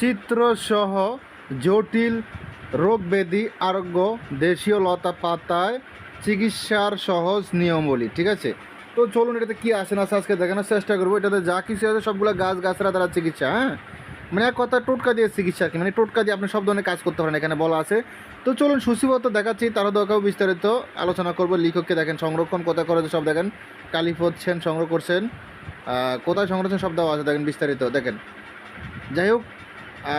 চিত্রসহ জটিল রোগ ব্যাধি আরোগ্য দেশীয় লতা পাতায় চিকিৎসার সহজ নিয়মবলী, ঠিক আছে? তো চলুন এটাতে কী আসে না আজকে দেখানোর চেষ্টা করব। এটাতে যা কিছু আছে সবগুলো গাছ গাছরা দ্বারা চিকিৎসা হ্যাঁ? মানে এক কথা টোটকা দিয়ে চিকিৎসা কি? মানে টোটকা দিয়ে আপনি সব ধরনের কাজ করতে পারেন, এখানে বলা আছে। তো চলুন সুসিবত দেখাচ্ছি, তারা দরকারও বিস্তারিত আলোচনা করব। লেখককে দেখেন, সংরক্ষণ কোথায় করেছে সব দেখেন। কালিফত সেন সংগ্রহ করছেন কোথায় সংরক্ষণ সব দেওয়া আছে দেখেন বিস্তারিত, দেখেন। যাই হোক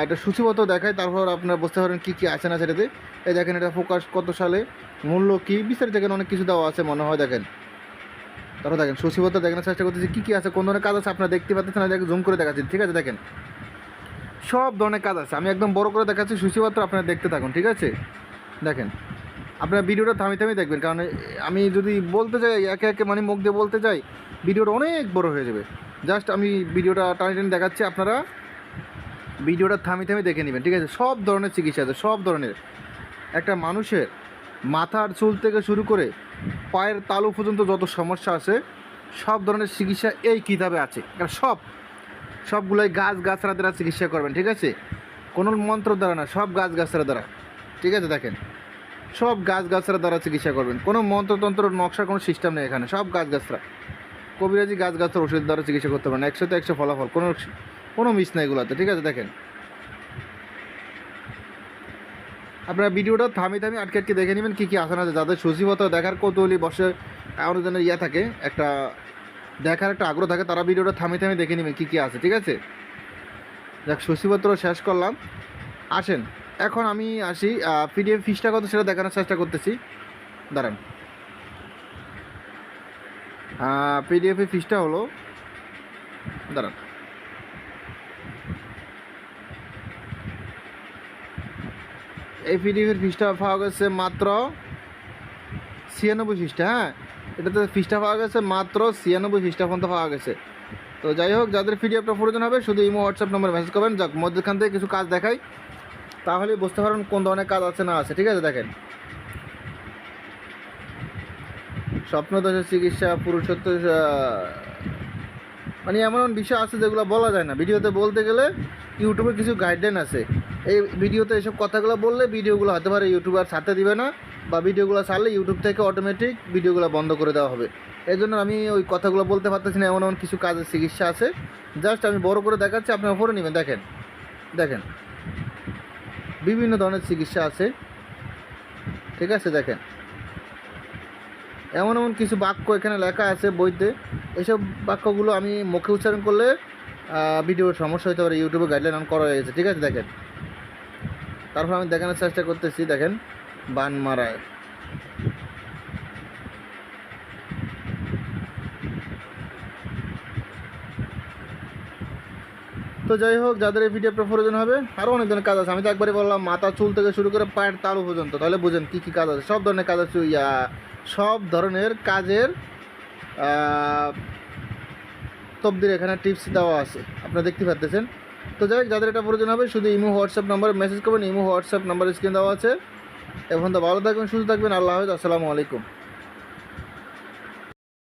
এটা সূচিবদ্ধ দেখায় তারপর আপনারা বুঝতে পারেন কী কী আছে না সেটাতে এই দেখেন, এটা ফোকাস কত সালে, মূল্য কী, বিস্তারিত দেখেন, অনেক কিছু দেওয়া আছে মনে হয়, দেখেন। তারপর দেখেন সূচিবদ্ধ দেখানোর চেষ্টা করতেছি, কী কী আছে, কোন ধরনের কাজ আছে আপনারা দেখতে পাচ্ছেন, আমি জুম করে দেখাচ্ছি, ঠিক আছে, দেখেন। সব ধরনের কাজ আছে, আমি একদম বড় করে দেখাচ্ছি সূচিপত্র আপনারা দেখতে থাকুন, ঠিক আছে? দেখেন, আপনারা ভিডিওটা থামি থামি দেখবেন, কারণ আমি যদি বলতে যাই একে একে মানে মুখ দিয়ে বলতে যাই ভিডিওটা অনেক বড় হয়ে যাবে। জাস্ট আমি ভিডিওটা টানি টানি দেখাচ্ছি আপনারা। ভিডিওটা থামি থামি দেখে নেবেন, ঠিক আছে? সব ধরনের চিকিৎসা আছে, সব ধরনের। একটা মানুষের মাথার চুল থেকে শুরু করে পায়ের তালু পর্যন্ত যত সমস্যা আছে, সব ধরনের চিকিৎসা এই কিতাবে আছে। সব, সবগুলোই গাছ গাছরা দ্বারা চিকিৎসা করবেন, ঠিক আছে? কোনো মন্ত্র দ্বারা না, সব গাছ গাছরা দ্বারা, ঠিক আছে? দেখেন, সব গাছ গাছরা দ্বারা চিকিৎসা করবেন। কোনো মন্ত্রতন্ত্র নকশার কোনো সিস্টেম নেই এখানে, সব গাছ গাছরা কবিরাজি গাছ গাছের ওষুধ দ্বারা চিকিৎসা করতে পারেন একশোতে একশো ফলাফল, কোনো কোনো মিস নেই এগুলোতে, ঠিক আছে, দেখেন। আপনারা ভিডিওটা থামি থামি আটকে আটকে দেখে নেবেন কী কী আসন আছে। যাদের সজীবতা দেখার কৌতূহলী বসে আমাদের ইয়া থাকে, একটা দেখার একটা আগ্রহ থাকে, তারা ভিডিওটা থামি থামি দেখে নেবেন কী কী আছে, ঠিক আছে? যাক, সূচিপত্র শেষ করলাম। আসেন, এখন আমি আসি পিডিএফ ফিসটা কত সেটা দেখানোর চেষ্টা করতেছি। দাঁড়ান। পিডিএফের ফিসটা হলো, দাঁড়ান। এই পিডিএফের ফিসটা পাওয়া গেছে মাত্র ছিয়ানব্বই ফিসটা হ্যাঁ? এটাতে ফিসটা পাওয়া গেছে মাত্র ছিয়ানব্বই ফিসটা পর্যন্ত পাওয়া গেছে। তো যাই হোক, যাদের পিডিএফটা প্রয়োজন হবে, শুধু ইমো, হোয়াটসঅ্যাপ নম্বরে মেসেজ করবেন। যাক, মধ্যখান থেকে কিছু কাজ দেখাই। তাহলে বুঝতে পারবেন কোন ধরনের কাজ আছে, না আছে, ঠিক আছে? দেখেন। স্বপ্নদোষের চিকিৎসা পুরুষত্ব মানে এমন এমন বিষয় আছে যেগুলো বলা যায় না। ভিডিওতে বলতে গেলে ইউটিউবে কিছু গাইডলাইন আছে। এই ভিডিওতে এসব কথাগুলো বললে ভিডিওগুলো হতে পারে ইউটিউব আর ছাড়তে দিবে না, বা ভিডিওগুলো ছাড়লে ইউটিউব থেকে অটোমেটিক ভিডিওগুলো বন্ধ করে দেওয়া হবে। এই জন্য আমি ওই কথাগুলো বলতে পারতেছি না, এমন এমন কিছু কাজের চিকিৎসা আছে। জাস্ট আমি বড় করে দেখাচ্ছি, আপনি ওপরে নেবেন, দেখেন দেখেন। বিভিন্ন ধরনের চিকিৎসা আছে। ঠিক আছে, দেখেন। এমন এমন কিছু বাক্য এখানে লেখা আছে বইতে। এসব বাক্যগুলো আমি মুখে উচ্চারণ করলে ভিডিওর সমস্যা হতে পারে, ইউটিউবে গাইডলাইন অন করা হয়েছে ঠিক আছে, দেখেন। তারপর আমি দেখানোর চেষ্টা করতেছি, দেখেন, বান মারায়। তো যাই হোক, যাদের এই ভিডিওটা প্রয়োজন হবে আরও অনেক ধরনের কাজ আছে। আমি তো একবারই বললাম, মাথা চুল থেকে শুরু করে পায়ের তালু পর্যন্ত। তাহলে বুঝেন কী কী কাজ আছে। সব ধরনের কাজ আছে, ইয়া, সব ধরনের কাজের তবদির এখানে টিপস দেওয়া আছে। আপনারা দেখতে পাচ্ছেন তো যাই হোক, যাদের এটা প্রয়োজন হবে, শুধু ইমো, হোয়াটসঅ্যাপ নাম্বারে, মেসেজ করবেন, ইমো, হোয়াটসঅ্যাপ নাম্বার স্ক্রিন দেওয়া আছে। এখন তো ভালো থাকবেন, সুস্থ থাকবেন, আল্লাহ হাফেজ, আসসালামু আলাইকুম।